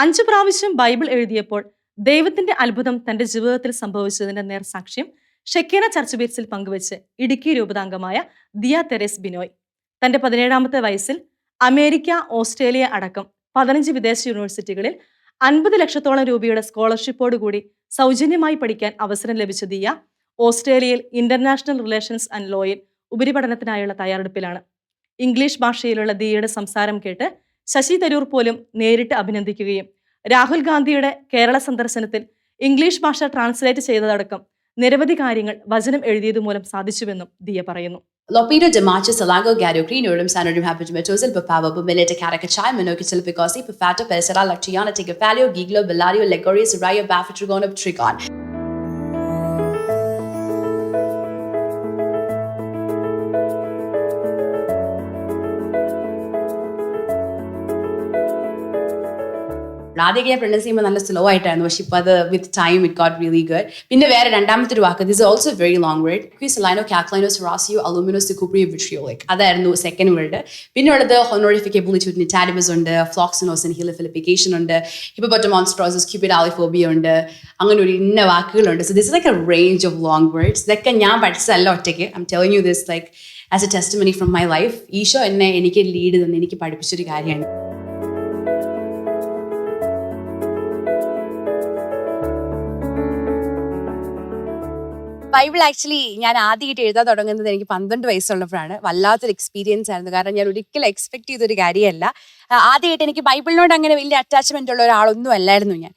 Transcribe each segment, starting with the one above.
അഞ്ചു പ്രാവശ്യം ബൈബിൾ എഴുതിയപ്പോൾ ദൈവത്തിന്റെ അത്ഭുതം തന്റെ ജീവിതത്തിൽ സംഭവിച്ചതിന്റെ നേർ സാക്ഷ്യം ഷെക്കേന ചർച്ച് ബീറ്റ്സിൽ പങ്കുവച്ച് ഇടുക്കി രൂപതാംഗമായ ദിയ തെരേസ് ബിനോയ്. തന്റെ പതിനേഴാമത്തെ വയസ്സിൽ അമേരിക്ക ഓസ്ട്രേലിയ അടക്കം പതിനഞ്ച് വിദേശ യൂണിവേഴ്സിറ്റികളിൽ അൻപത് ലക്ഷത്തോളം രൂപയുടെ സ്കോളർഷിപ്പോടുകൂടി സൗജന്യമായി പഠിക്കാൻ അവസരം ലഭിച്ച ദിയ ഓസ്ട്രേലിയയിൽ ഇന്റർനാഷണൽ റിലേഷൻസ് ആൻഡ് ലോയിൽ ഉപരിപഠനത്തിനായുള്ള തയ്യാറെടുപ്പിലാണ്. ഇംഗ്ലീഷ് ഭാഷയിലുള്ള ദിയയുടെ സംസാരം കേട്ട് ശശി തരൂർ പോലും നേരിട്ട് അഭിനന്ദിക്കുകയും രാഹുൽ ഗാന്ധിയുടെ കേരള സന്ദർശനത്തിൽ ഇംഗ്ലീഷ് ഭാഷ ട്രാൻസ്ലേറ്റ് ചെയ്തതടക്കം നിരവധി കാര്യങ്ങൾ വചനം എഴുതിയത് മൂലം സാധിച്ചുവെന്നും ദിയ പറയുന്നു Lopido de Marcha Salango Gario Grinorum Sanorum Hapagimatosil Papava Bumilita Caracachai Minokitil Picosi Pafata Pesara Lactiana Tigafalio Giglo Bellario Legorius Raya Bafatrigon of Trigon. ആദ്യമൊക്കെ ഞാൻ പ്രൊനൗൺസ് ചെയ്യുമ്പോൾ നല്ല സ്ലോ ആയിട്ടായിരുന്നു. പക്ഷെ ഇപ്പോൾ അത് with time it got really good പിന്നെ വേറെ രണ്ടാമത്തെ ഒരു വാക്ക് this also very long word aequeosalinocalcalinosetaceoaluminosocupreovitriolic അതായിരുന്നു സെക്കൻഡ് വേർഡ് പിന്നെ ഉള്ളത് ഹൊണോറിഫിക്കബിലിറ്റി ടാലിബസ് ഉണ്ട് ഫ്ലോക്സിനോസിൻ ഹിലിഫിലിഫിക്കേഷൻ ഉണ്ട് ഹിപ്പോട്ടോമോൺസ്ട്രോസസ് ക്യൂബിഡ് ആലിഫോബിയ ഉണ്ട് അങ്ങനെ ഒരു ഇന്ന വാക്കുകളുണ്ട്. So this like a range of long words ഇതൊക്കെ ഞാൻ പഠിച്ചതല്ല ഒറ്റയ്ക്ക്. I'm telling you this like as a testimony from my life Isho എന്നെ എനിക്ക് ലീഡ് തന്ന് എനിക്ക് പഠിപ്പിച്ചൊരു കാര്യമാണ്. ബൈബിൾ ആക്ച്വലി ഞാൻ ആദ്യമായിട്ട് എഴുതാൻ തുടങ്ങുന്നത് എനിക്ക് പന്ത്രണ്ട് വയസ്സുള്ളപ്പോഴാണ്. വല്ലാത്തൊരു എക്സ്പീരിയൻസ് ആയിരുന്നു. കാരണം ഞാൻ ഒരിക്കലും എക്സ്പെക്ട് ചെയ്തൊരു കാര്യമല്ല. ആദ്യമായിട്ട് എനിക്ക് ബൈബിളിനോട് അങ്ങനെ വലിയ അറ്റാച്ച്മെന്റ് ഉള്ള ഒരാളൊന്നും അല്ലായിരുന്നു ഞാൻ.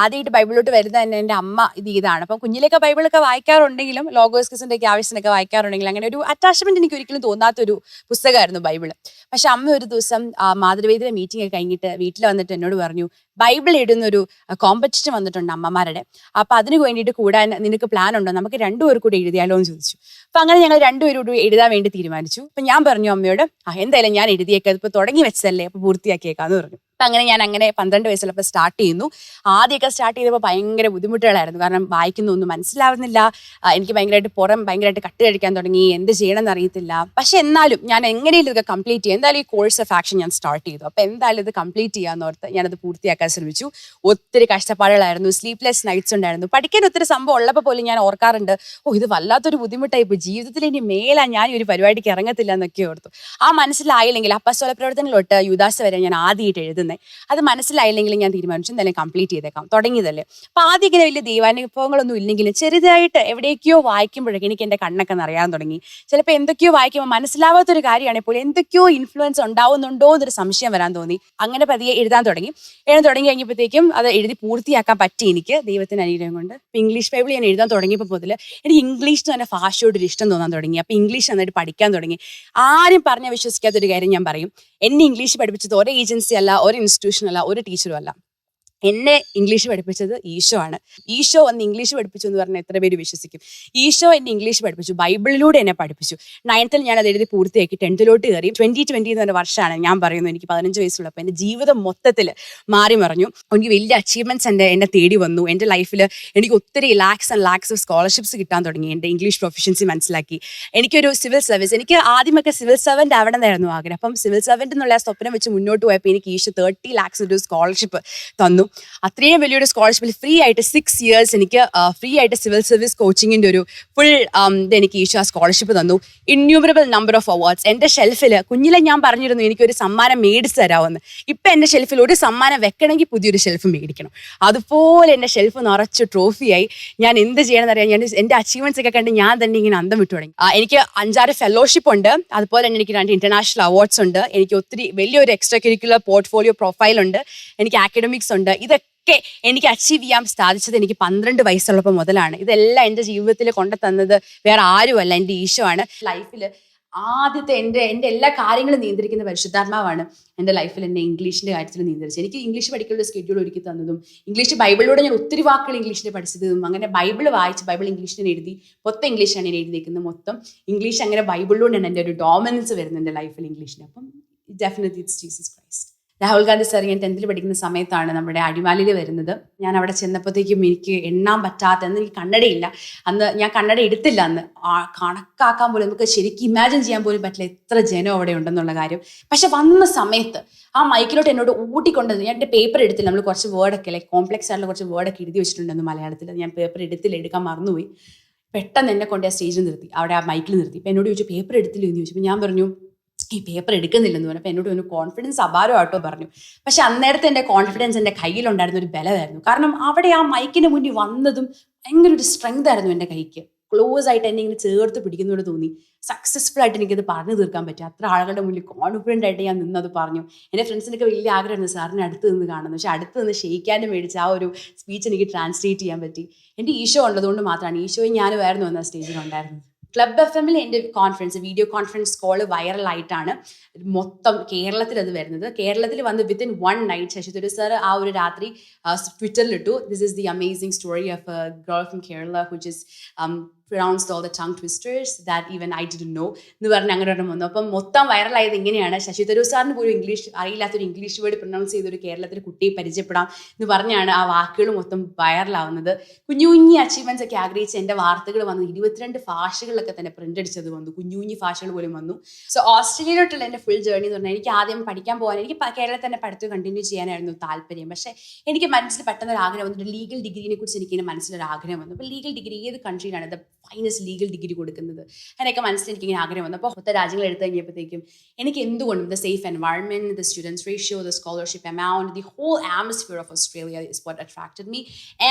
ആദ്യമായിട്ട് ബൈബിളിലോട്ട് വരുന്നത് തന്നെ എന്റെ അമ്മ ഇത് ഇതാണ് അപ്പം കുഞ്ഞിലൊക്കെ ബൈബിളൊക്കെ വായിക്കാറുണ്ടെങ്കിലും ലോഗോസ്കിസിന്റെ ഒക്കെ ആവശ്യത്തിനൊക്കെ വായിക്കാറുണ്ടെങ്കിലും അങ്ങനെ ഒരു അറ്റാച്ച്മെന്റ് എനിക്ക് ഒരിക്കലും തോന്നാത്തൊരു പുസ്തകമായിരുന്നു ബൈബിൾ പക്ഷെ അമ്മ ഒരു ദിവസം മാതൃവേദിയുടെ മീറ്റിംഗ് ഒക്കെ കഴിഞ്ഞിട്ട് വീട്ടിൽ വന്നിട്ട് എന്നോട് പറഞ്ഞു ബൈബിൾ ഇടുന്ന ഒരു കോമ്പറ്റീഷൻ വന്നിട്ടുണ്ട് അമ്മമാരുടെ. അപ്പം അതിന് വേണ്ടിയിട്ട് കൂടാൻ നിനക്ക് പ്ലാൻ ഉണ്ടോ? നമുക്ക് രണ്ടുപേർ എഴുതിയാലോ? എന്ന് ചോദിച്ചു. അപ്പം അങ്ങനെ ഞങ്ങൾ രണ്ടുപേരും കൂടി എഴുതാൻ വേണ്ടി തീരുമാനിച്ചു. അപ്പം ഞാൻ പറഞ്ഞു അമ്മയോട് ആ എന്തായാലും ഞാൻ എഴുതിയേക്കാം ഇപ്പോൾ തുടങ്ങി വെച്ചതല്ലേ? പൂർത്തിയാക്കിയേക്കാന്ന് പറഞ്ഞു. അപ്പൊ അങ്ങനെ ഞാൻ അങ്ങനെ പന്ത്രണ്ട് വയസ്സുള്ളപ്പോൾ സ്റ്റാർട്ട് ചെയ്യുന്നു. ആദ്യമൊക്കെ സ്റ്റാർട്ട് ചെയ്തപ്പോൾ ഭയങ്കര ബുദ്ധിമുട്ടുകളായിരുന്നു. കാരണം വായിക്കുന്നൊന്നും മനസ്സിലാവുന്നില്ല. എനിക്ക് ഭയങ്കരമായിട്ട് പുറം ഭയങ്കരമായിട്ട് കട്ട് കഴിക്കാൻ തുടങ്ങി. എന്ത് ചെയ്യണമെന്ന് അറിയത്തില്ല. പക്ഷെ എന്നാലും ഞാൻ എങ്ങനെയും ഇതൊക്കെ കംപ്ലീറ്റ് ചെയ്യാം. എന്തായാലും ഈ കോഴ്സ് ഓഫ് ആക്ഷൻ ഞാൻ സ്റ്റാർട്ട് ചെയ്തു. അപ്പോൾ എന്തായാലും ഇത് കംപ്ലീറ്റ് ചെയ്യാമെന്ന് ഓർത്ത് ഞാനത് പൂർത്തിയാക്കാൻ ശ്രമിച്ചു. ഒത്തിരി കഷ്ടപ്പാടുകളായിരുന്നു. സ്ലീപ്ലെസ് നൈറ്റ്സ് ഉണ്ടായിരുന്നു. പഠിക്കാൻ ഒത്തിരി സംഭവം ഉള്ളപ്പോൾ പോലും ഞാൻ ഓർക്കാറുണ്ട്. ഓ ഇത് വല്ലാത്തൊരു ബുദ്ധിമുട്ടായി. ഇപ്പോൾ ജീവിതത്തിൽ ഇനി മേലാ ഞാൻ ഒരു പരിപാടിക്ക് ഇറങ്ങത്തില്ല എന്നൊക്കെ ഓർത്തു. ആ മനസ്സിലായില്ലെങ്കിൽ അപ്പസ്വല പ്രവർത്തനങ്ങളൊട്ട് യുദാശ വരെ ഞാൻ ആദ്യമായിട്ട് എഴുതുന്നത് അത് മനസ്സിലായില്ലെങ്കിലും ഞാൻ തീരുമാനിച്ചു എന്തായാലും കംപ്ലീറ്റ് ചെയ്തേക്കാം. തുടങ്ങിയതല്ലേ. അപ്പൊ ആദ്യം ഇങ്ങനെ വലിയ ദൈവാനുഭവങ്ങളൊന്നും ഇല്ലെങ്കിലും ചെറുതായിട്ട് എവിടേക്കോ വായിക്കുമ്പോഴേക്കും എനിക്ക് എന്റെ കണ്ണൊക്കെ നിറയാൻ തുടങ്ങി. ചിലപ്പോൾ എന്തൊക്കെയോ വായിക്കുമ്പോൾ മനസ്സിലാവാത്തൊരു കാര്യമാണെങ്കിൽ പോലും എന്തൊക്കെയോ ഇൻഫ്ലുവൻസ് ഉണ്ടാവുന്നുണ്ടോ എന്നൊരു സംശയം വരാൻ തോന്നി. അങ്ങനെ പതിയെ എഴുതാൻ തുടങ്ങി. എഴുതാൻ തുടങ്ങി കഴിഞ്ഞപ്പോഴത്തേക്കും അത് എഴുതി പൂർത്തിയാക്കാൻ പറ്റി എനിക്ക് ദൈവത്തിന് അനുഗ്രഹം കൊണ്ട്. ഇംഗ്ലീഷ് ബൈബിൾ ഞാൻ എഴുതാൻ തുടങ്ങിയപ്പോൾ മുതൽ എനിക്ക് ഇംഗ്ലീഷ് തന്നെ ഭാഷയോട് ഒരു ഇഷ്ടം തോന്നാൻ തുടങ്ങി. അപ്പൊ ഇംഗ്ലീഷ് നന്നായിട്ട് പഠിക്കാൻ തുടങ്ങി. ആരും പറഞ്ഞ വിശ്വസിക്കാത്തൊരു കാര്യം ഞാൻ പറയും. എന്നെ ഇംഗ്ലീഷ് പഠിപ്പിച്ചത് ഒരേ ഏജൻസി അല്ല ഒരു ഇൻസ്റ്റിറ്റ്യൂഷനല്ല ഒരു ടീച്ചറും അല്ല. എന്നെ ഇംഗ്ലീഷ് പഠിപ്പിച്ചത് ഈശോ ആണ്. ഈശോ എന്ന് ഇംഗ്ലീഷ് പഠിപ്പിച്ചു എന്ന് പറഞ്ഞാൽ എത്ര പേര് വിശ്വസിക്കും? ഈശോ എന്നെ ഇംഗ്ലീഷ് പഠിപ്പിച്ചു ബൈബിളിലൂടെ എന്നെ പഠിപ്പിച്ചു. നയൻത്തിൽ ഞാൻ അത് എഴുതി പൂർത്തിയാക്കി ടെൻത്തിലോട്ട് കയറി ട്വന്റി ട്വന്റി എന്ന് പറഞ്ഞ വർഷമാണ് ഞാൻ പറയുന്നത്. എനിക്ക് പതിനഞ്ച് വയസ്സുള്ളപ്പോൾ എന്റെ ജീവിതം മൊത്തത്തിൽ മാറി മറിഞ്ഞു. എനിക്ക് വലിയ അച്ചീവ്മെന്റ്സ് എന്റെ എന്നെ തേടി വന്നു. എന്റെ ലൈഫിൽ എനിക്ക് ഒത്തിരി lakhs and lakhs of scholarships കിട്ടാൻ തുടങ്ങി. എന്റെ ഇംഗ്ലീഷ് പ്രൊഫഷൻസി മനസ്സിലാക്കി. എനിക്കൊരു സിവിൽ സർവീസ് എനിക്ക് ആദ്യമൊക്കെ സിവിൽ സർവന്റ് ആവണം എന്നായിരുന്നു ആഗ്രഹം. അപ്പം സിവിൽ സർവന്റ് എന്നുള്ള സ്വപ്നം വെച്ച് മുന്നോട്ട് പോയപ്പോൾ എനിക്ക് ഈശോ തേർട്ടി ലാക്സ് ഒരു സ്കോളർഷിപ്പ് തന്നു. അത്രയും വലിയൊരു സ്കോളർഷിപ്പിൽ ഫ്രീ ആയിട്ട് സിക്സ് ഇയേഴ്സ് എനിക്ക് ഫ്രീ ആയിട്ട് സിവിൽ സർവീസ് കോച്ചിങ്ങിന്റെ ഒരു ഫുൾ ഇത് എനിക്ക് ഈശോ സ്കോളർഷിപ്പ് തന്നു. ഇന്യൂമറബിൾ നമ്പർ ഓഫ് അവാർഡ്സ് എന്റെ ഷെൽഫിൽ കുഞ്ഞിലെ ഞാൻ പറഞ്ഞിരുന്നു എനിക്കൊരു സമ്മാനം മേടിച്ച് തരാമെന്ന് ഇപ്പം എന്റെ ഷെൽഫിൽ ഒരു സമ്മാനം വെക്കണമെങ്കിൽ പുതിയൊരു ഷെൽഫ് മേടിക്കണം. അതുപോലെ എന്റെ ഷെൽഫ് നിറച്ച് ട്രോഫിയായി ഞാൻ എന്ത് ചെയ്യണമെന്ന് അറിയാം ഞാൻ എന്റെ അച്ചീവ്മെന്റ്സ് ഒക്കെ കണ്ട് ഞാൻ തന്നെ ഇങ്ങനെ അന്തം വിട്ടു തുടങ്ങി. എനിക്ക് അഞ്ചാറ് ഫെലോഷിപ്പ് ഉണ്ട്. അതുപോലെ തന്നെ എനിക്ക് രണ്ട് ഇന്റർനാഷണൽ അവാർഡ്സ് ഉണ്ട്. എനിക്ക് ഒത്തിരി വലിയൊരു എക്സ്ട്രാ കരിക്കുലർ പോർട്ട്ഫോളിയോ പ്രൊഫൈൽ ഉണ്ട്. എനിക്ക് അക്കാഡമിക്സ് ഉണ്ട്. ഇതൊക്കെ എനിക്ക് അച്ചീവ് ചെയ്യാൻ സാധിച്ചത് എനിക്ക് പന്ത്രണ്ട് വയസ്സുള്ളപ്പോൾ മുതലാണ്. ഇതെല്ലാം എന്റെ ജീവിതത്തിൽ കൊണ്ടു തന്നത് വേറെ ആരുമല്ല എന്റെ ഈശോ ആണ്. ലൈഫിൽ ആദ്യത്തെ എന്റെ എന്റെ എല്ലാ കാര്യങ്ങളും നിയന്ത്രിക്കുന്ന പരിശുദ്ധാത്മാവാണ് എന്റെ ലൈഫിൽ എന്നെ ഇംഗ്ലീഷിന്റെ കാര്യത്തിൽ നിയന്ത്രിച്ചത്. എനിക്ക് ഇംഗ്ലീഷ് പഠിക്കാനുള്ള സ്കെഡ്യൂൾ ഒരുക്കി തന്നതും ഇംഗ്ലീഷ് ബൈബിളിലൂടെ ഞാൻ ഒത്തിരി വാക്കുകൾ ഇംഗ്ലീഷിൽ പഠിച്ചതും അങ്ങനെ ബൈബിൾ വായിച്ച് ബൈബിൾ ഇംഗ്ലീഷിൽ എഴുതി മൊത്തം ഇംഗ്ലീഷാണ് ഞാൻ എഴുതിയിരിക്കുന്നത് മൊത്തം. ഇംഗ്ലീഷ് അങ്ങനെ ബൈബിളിലൂടെയാണ് എന്റെ ഒരു ഡോമിനൻസ് വരുന്നത് എന്റെ ലൈഫിൽ ഇംഗ്ലീഷിന്. അപ്പം definitely it's Jesus Christ Rahul Gandhi sir ഞാൻ ടെൻത്തിൽ പഠിക്കുന്ന സമയത്താണ് നമ്മുടെ അടിമാലിയിൽ വരുന്നത്. ഞാൻ അവിടെ ചെന്നപ്പോഴത്തേക്കും എനിക്ക് എണ്ണാൻ പറ്റാത്ത എന്ന് എനിക്ക് കണ്ണടയില്ല അന്ന് ഞാൻ കണ്ണട എടുത്തില്ല അന്ന്. കണക്കാക്കാൻ പോലും നമുക്ക് ശരിക്കും ഇമാജിൻ ചെയ്യാൻ പോലും പറ്റില്ല എത്ര ജനം അവിടെ ഉണ്ടെന്നുള്ള കാര്യം. പക്ഷെ വന്ന സമയത്ത് ആ മൈക്കിലോട്ട് എന്നോട് ഊട്ടിക്കൊണ്ടത് ഞാൻ എന്റെ പേപ്പർ എടുത്തില്ല. നമ്മൾ കുറച്ച് വേർഡൊക്കെ ലൈക്ക് കോംപ്ലക്സ് ആയിട്ടുള്ള കുറച്ച് വേർഡൊക്കെ എഴുതി വെച്ചിട്ടുണ്ടെന്ന് മലയാളത്തിൽ. ഞാൻ പേപ്പർ എടുത്തില്ല എടുക്കാൻ മറന്നുപോയി. പെട്ടെന്ന് എന്നെ കൊണ്ട് ആ സ്റ്റേജിൽ നിർത്തി. അവിടെ ആ മൈക്കിൽ നിർത്തി. അപ്പം എന്നോട് ചോദിച്ചു പേപ്പർ എടുത്തില്ല? എന്ന് ചോദിച്ചപ്പോൾ ഞാൻ പറഞ്ഞു ഈ പേപ്പർ എടുക്കുന്നില്ലെന്ന് പറഞ്ഞപ്പോൾ എന്നോട് ഒരു കോൺഫിഡൻസ് അപാരമാട്ടോ പറഞ്ഞു. പക്ഷെ അന്നേരത്തെ എന്റെ കോൺഫിഡൻസ് എന്റെ കയ്യിലുണ്ടായിരുന്ന ഒരു ബലമായിരുന്നു. കാരണം അവിടെ ആ മൈക്കിന് മുന്നിൽ വന്നതും ഭയങ്കര ഒരു സ്ട്രെങ്ത് ആയിരുന്നു എന്റെ കൈക്ക്. ക്ലോസ് ആയിട്ട് എന്നെ ഇങ്ങനെ ചേർത്ത് പിടിക്കുന്നതോട് തോന്നി. സക്സസ്ഫുൾ ആയിട്ട് എനിക്കത് പറഞ്ഞു തീർക്കാൻ പറ്റി. അത്ര ആളുകളുടെ മുന്നിൽ കോൺഫിഡന്റ് ആയിട്ട് ഞാൻ നിന്നത് പറഞ്ഞു. എന്റെ ഫ്രണ്ട്സിനൊക്കെ വലിയ ആഗ്രഹമായിരുന്നു സാറിനെ അടുത്ത് നിന്ന് കാണുന്നത് പക്ഷെ അടുത്ത് നിന്ന് ഷെയ്ക്കാനും മേടിച്ച് ആ ഒരു സ്പീച്ച് എനിക്ക് ട്രാൻസ്ലേറ്റ് ചെയ്യാൻ പറ്റി. എന്റെ ഈശോ ഉള്ളതുകൊണ്ട് മാത്രമാണ്. ഈശോയും ഞാനുമായിരുന്നു അന്ന് ആ സ്റ്റേജിൽ ഉണ്ടായിരുന്നത്. ക്ലബ് എഫ് എമ്മിൽ എന്റെ കോൺഫറൻസ് വീഡിയോ കോൺഫറൻസ് കോൾ വൈറലായിട്ടാണ് മൊത്തം കേരളത്തിൽ അത് വരുന്നത്. കേരളത്തിൽ വന്ന് within one night Shashi sir ആ ഒരു രാത്രി ട്വിറ്ററിലിട്ടു this is the amazing story of girl from Kerala which is pronounced all the tongue twisters that even I didn't know. എന്ന് പറഞ്ഞ് അങ്ങനെ ഒരെണ്ണം വന്നു. അപ്പം മൊത്തം വൈറലായത് എങ്ങനെയാണ് ശശി തരൂർ സാറിന് പോലും ഇംഗ്ലീഷ് അറിയില്ലാത്തൊരു ഇംഗ്ലീഷ് വേർഡ് പ്രൊനൗൺസ് ചെയ്തൊരു കേരളത്തിലെ കുട്ടിയെ പരിചയപ്പെടാം എന്ന് പറഞ്ഞാണ് ആ വാക്കുകൾ മൊത്തം വൈറലാവുന്നത് കുഞ്ഞു കുഞ്ഞി അച്ചീവ്മെന്റ്സ് ഒക്കെ ആഗ്രഹിച്ച് എന്റെ വാർത്തകൾ വന്നു. ഇരുപത്തിരണ്ട് ഭാഷകളിലൊക്കെ തന്നെ പ്രിന്റ് അടിച്ചത് വന്നു. കുഞ്ഞു കുഞ്ഞു ഭാഷകൾ പോലും വന്നു. സോ ഓസ്ട്രേലിയയിലോട്ടുള്ള എന്റെ ഫുൾ ജേർണി എന്ന് പറഞ്ഞാൽ എനിക്ക് ആദ്യം പഠിക്കാൻ പോകാൻ എനിക്ക് കേരളത്തിൽ തന്നെ പഠിത്തം കണ്ടിന്യൂ ചെയ്യാനായിരുന്നു താല്പര്യം. പക്ഷേ എനിക്ക് മനസ്സിൽ പെട്ടെന്ന് ഒരു ആഗ്രഹം വന്നിട്ട് ലീഗൽ ഡിഗ്രീനെ കുറിച്ച് എനിക്ക് മനസ്സിലൊരു ആഗ്രഹം വന്നു. അപ്പോൾ ലീഗൽ ഡിഗ്രി ഏത് കൺട്രിയിലാണ് ദ ഫൈനസ്റ്റ് ലീഗൽ ഡിഗ്രി കൊടുക്കുന്നത്. അതിനൊക്കെ മനസ്സിൽ എനിക്ക് ഇങ്ങനെ ആഗ്രഹം വന്നു. അപ്പോൾ മൊത്ത രാജ്യങ്ങൾ എടുത്തു കഴിഞ്ഞപ്പോഴത്തേക്കും എനിക്ക് എന്തുകൊണ്ടും the safe environment the students ratio the scholarship amount the whole atmosphere of Australia is what attracted me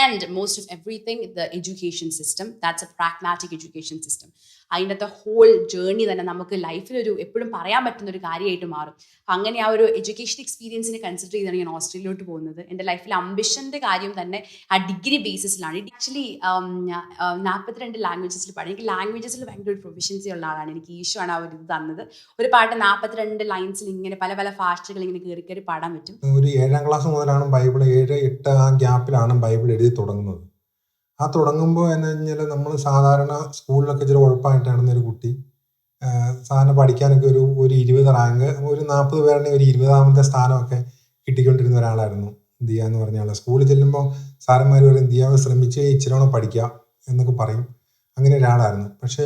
and most of everything the education system that's a pragmatic education system അതിന്റെ ഹോൾ ജേർണി തന്നെ നമുക്ക് ലൈഫിലൊരു എപ്പോഴും പറയാൻ പറ്റുന്ന ഒരു കാര്യമായിട്ട് മാറും. അങ്ങനെ ആ ഒരു എഡ്യൂക്കേഷൻ എക്സ്പീരിയൻസിനെ കൺസിഡർ ചെയ്താണ് ഞാൻ ഓസ്ട്രേലിയയിലോട്ട് പോകുന്നത്. എന്റെ ലൈഫിൽ അംബിഷന്റെ കാര്യം തന്നെ ആ ഡിഗ്രി ബേസിസിലാണ് ആക്ച്വലി നാൽപ്പത്തിരണ്ട് ലാംഗ്വേജസിൽ പാടും എനിക്ക് ലാംഗ്വേജസിൽ ഭയങ്കര ഒരു പ്രൊഫഷൻസി ഉള്ള ആളാണ്. എനിക്ക് ഈശോ ആണ് ഒരു ഇത് തന്നത്. ഒരു പാട്ട് നാൽപ്പത്തിരണ്ട് ലൈൻസിൽ ഇങ്ങനെ പല പല ഭാഷകൾ ഇങ്ങനെ കയറി കയറി പാടാൻ പറ്റും. ഒരു ഏഴാം ക്ലാസ് മുതലാണ് ബൈബിൾ ഏഴ് എട്ട് ആ ഗ്യാപ്പിലാണ് ബൈബിൾ എഴുതി തുടങ്ങുന്നത്. ആ തുടങ്ങുമ്പോൾ എന്ന് കഴിഞ്ഞാൽ നമ്മൾ സാധാരണ സ്കൂളിലൊക്കെ ഇച്ചിരി ഉഴപ്പായിട്ടാണ് ഒരു കുട്ടി. സാധാരണ പഠിക്കാനൊക്കെ ഒരു ഒരു ഇരുപത് റാങ്ക് ഒരു നാൽപ്പത് പേരുടെ ഒരു ഇരുപതാമത്തെ സ്ഥാനമൊക്കെ കിട്ടിക്കൊണ്ടിരുന്ന ഒരാളായിരുന്നു ദിയ എന്ന് പറഞ്ഞ ആൾ സ്കൂളിൽ ചെല്ലുമ്പോൾ സാറന്മാർ പറയും ദിയ ശ്രമിച്ച് ഇച്ചിരി പഠിക്കാം എന്നൊക്കെ പറയും. അങ്ങനെ ഒരാളായിരുന്നു. പക്ഷേ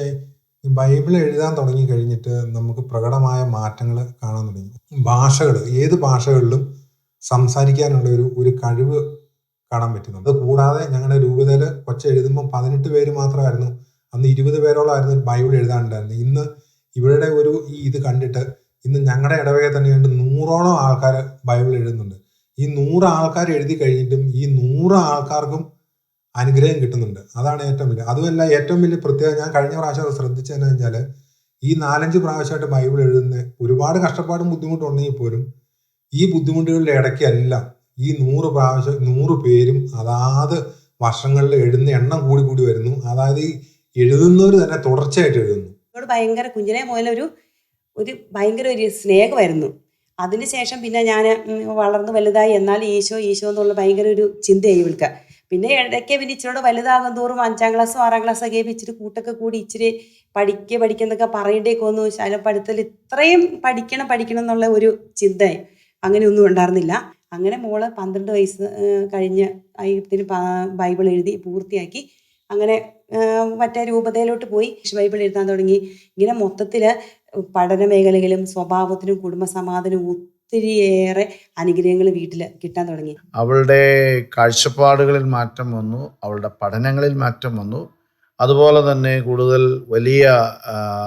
ബൈബിൾ എഴുതാൻ തുടങ്ങി കഴിഞ്ഞിട്ട് നമുക്ക് പ്രകടമായ മാറ്റങ്ങൾ കാണാൻ തുടങ്ങി. ഭാഷകൾ ഏത് ഭാഷകളിലും സംസാരിക്കാനുള്ള ഒരു ഒരു കഴിവ് കാണാൻ പറ്റുന്നുണ്ട് അത് കൂടാതെ ഞങ്ങളുടെ രൂപതയിൽ കൊച്ചെഴുതുമ്പോൾ പതിനെട്ട് പേര് മാത്രമായിരുന്നു. അന്ന് ഇരുപത് പേരോളമായിരുന്നു ബൈബിൾ എഴുതാനുണ്ടായിരുന്നത്. ഇന്ന് ഇവരുടെ ഒരു ഈ ഇത് കണ്ടിട്ട് ഇന്ന് ഞങ്ങളുടെ ഇടവകയിൽ തന്നെയുണ്ട് നൂറോളം ആൾക്കാർ ബൈബിൾ എഴുതുന്നുണ്ട്. ഈ നൂറ് ആൾക്കാർ എഴുതി കഴിഞ്ഞിട്ടും ഈ നൂറ് ആൾക്കാർക്കും അനുഗ്രഹം കിട്ടുന്നുണ്ട്. അതാണ് ഏറ്റവും വലിയ അതുമല്ല ഏറ്റവും വലിയ പ്രത്യേകത ഞാൻ കഴിഞ്ഞ പ്രാവശ്യം അത് ശ്രദ്ധിച്ചതെന്ന് വെച്ചാൽ ഈ നാലഞ്ച് പ്രാവശ്യമായിട്ട് ബൈബിൾ എഴുതുന്ന ഒരുപാട് കഷ്ടപ്പാടും ബുദ്ധിമുട്ടും ഉണ്ടെങ്കിൽ പോലും ഈ ബുദ്ധിമുട്ടുകളുടെ ഇടയ്ക്കല്ല ഈ നൂറ് പ്രാവശ്യം നൂറ് പേരും അതാത് വർഷങ്ങളിൽ എഴുതുന്ന എണ്ണം കൂടി കൂടി വരുന്നു. അതായത് ഈ എഴുതുന്നവർ തന്നെ തുടർച്ചയായിട്ട് എഴുതുന്നു. ഭയങ്കര കുഞ്ഞിനെ മുതലൊരു ഒരു ഒരു ഭയങ്കര ഒരു സ്നേഹമായിരുന്നു അതിനുശേഷം പിന്നെ ഞാൻ വളർന്നു വലുതായി എന്നാൽ ഈശോ ഈശോ എന്നുള്ള ഭയങ്കര ഒരു ചിന്തയായി ഇവൾക്ക് പിന്നെ ഇടയ്ക്ക് പിന്നെ ഇച്ചിരിയോട് വലുതാകും തോറും അഞ്ചാം ക്ലാസ്സും ആറാം ക്ലാസ്സൊക്കെ ആയപ്പോൾ ഇച്ചിരി കൂട്ടൊക്കെ കൂടി ഇച്ചിരി പഠിക്കുക പഠിക്കുന്നൊക്കെ പറയേണ്ടേക്ക് വന്നു. ശാലം പഠിത്തത്തിൽ ഇത്രയും പഠിക്കണം പഠിക്കണം എന്നുള്ള ഒരു ചിന്ത അങ്ങനെയൊന്നും ഉണ്ടായിരുന്നില്ല. അങ്ങനെ മോൾ പന്ത്രണ്ട് വയസ്സ് കഴിഞ്ഞ് അയ്യത്തിന് ബൈബിൾ എഴുതി പൂർത്തിയാക്കി. അങ്ങനെ മറ്റേ രൂപതയിലോട്ട് പോയി. ബൈബിൾ എഴുതാൻ തുടങ്ങി. ഇങ്ങനെ മൊത്തത്തിൽ പഠന മേഖലയിലും സ്വഭാവത്തിനും കുടുംബസമാധാനവും ഒത്തിരിയേറെ അനുഗ്രഹങ്ങൾ വീട്ടിൽ കിട്ടാൻ തുടങ്ങി. അവളുടെ കാഴ്ചപ്പാടുകളിൽ മാറ്റം വന്നു അവളുടെ പഠനങ്ങളിൽ മാറ്റം വന്നു. അതുപോലെ തന്നെ കൂടുതൽ വലിയ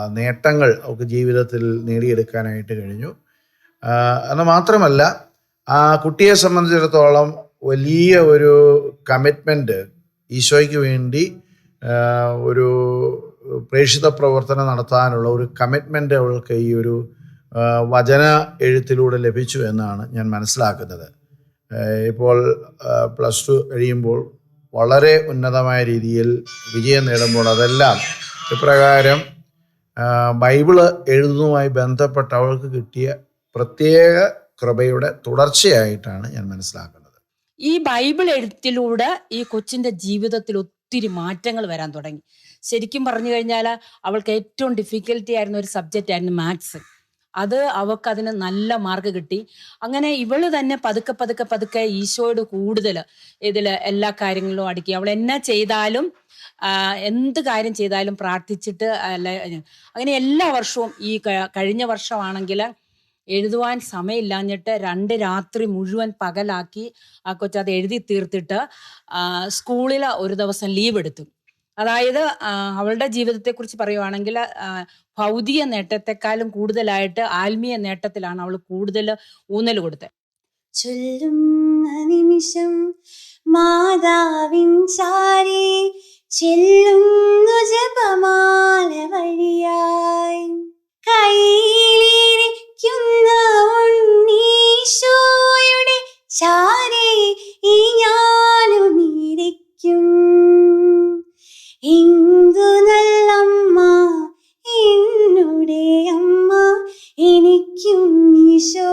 നേട്ടങ്ങൾ അവൾക്ക് ജീവിതത്തിൽ നേടിയെടുക്കാനായിട്ട് കഴിഞ്ഞു. എന്ന് മാത്രമല്ല ആ കുട്ടിയെ സംബന്ധിച്ചിടത്തോളം വലിയ ഒരു കമ്മിറ്റ്മെന്റ് ഈശോയ്ക്ക് വേണ്ടി ഒരു പ്രേക്ഷിത പ്രവർത്തനം നടത്താനുള്ള ഒരു കമ്മിറ്റ്മെന്റ് അവൾക്ക് ഈ ഒരു വചന എഴുത്തിലൂടെ ലഭിച്ചു എന്നാണ് ഞാൻ മനസ്സിലാക്കുന്നത്. ഇപ്പോൾ പ്ലസ് ടു കഴിയുമ്പോൾ വളരെ ഉന്നതമായ രീതിയിൽ വിജയം നേടുമ്പോൾ അതെല്ലാം ഇപ്രകാരം ബൈബിൾ എഴുതുന്നതുമായി ബന്ധപ്പെട്ട് അവൾക്ക് കിട്ടിയ പ്രത്യേക കൃപയുടെ തുടർച്ചയായിട്ടാണ് ഞാൻ മനസ്സിലാക്കുന്നത്. ഈ ബൈബിൾ എഴുത്തിലൂടെ ഈ കൊച്ചിന്റെ ജീവിതത്തിൽ ഒത്തിരി മാറ്റങ്ങൾ വരാൻ തുടങ്ങി. ശരിക്കും പറഞ്ഞു കഴിഞ്ഞാൽ അവൾക്ക് ഏറ്റവും ഡിഫിക്കൽറ്റി ആയിരുന്ന ഒരു സബ്ജക്റ്റ് ആയിരുന്നു മാത്സ് അത് അവൾക്ക് അതിന് നല്ല മാർക്ക് കിട്ടി. അങ്ങനെ ഇവൾ തന്നെ പതുക്കെ പതുക്കെ പതുക്കെ ഈശോയോട് കൂടുതൽ ഇതിൽ എല്ലാ കാര്യങ്ങളിലും അടുക്കി. അവൾ എന്നാ ചെയ്താലും എന്ത് കാര്യം ചെയ്താലും പ്രാർത്ഥിച്ചിട്ട് അല്ല അങ്ങനെ എല്ലാ വർഷവും ഈ കഴിഞ്ഞ വർഷമാണെങ്കിൽ എഴുതുവാൻ സമയമില്ലാഞ്ഞിട്ട് രണ്ട് രാത്രി മുഴുവൻ പകലാക്കി ആ കൊച്ചത് എഴുതി തീർത്തിട്ട് സ്കൂളിൽ ഒരു ദിവസം ലീവ് എടുത്തു. അതായത് അവളുടെ ജീവിതത്തെക്കുറിച്ച് പറയുവാണെങ്കിൽ ഭൗതിക നേട്ടത്തെക്കാളും കൂടുതലായിട്ട് ആത്മീയ നേട്ടത്തിലാണ് അവൾ കൂടുതൽ ഊന്നൽ കൊടുത്തത്. ചൊല്ലുന്ന നിമിഷം മാതാവിൻ ചാരി എനിക്കും ഈശോ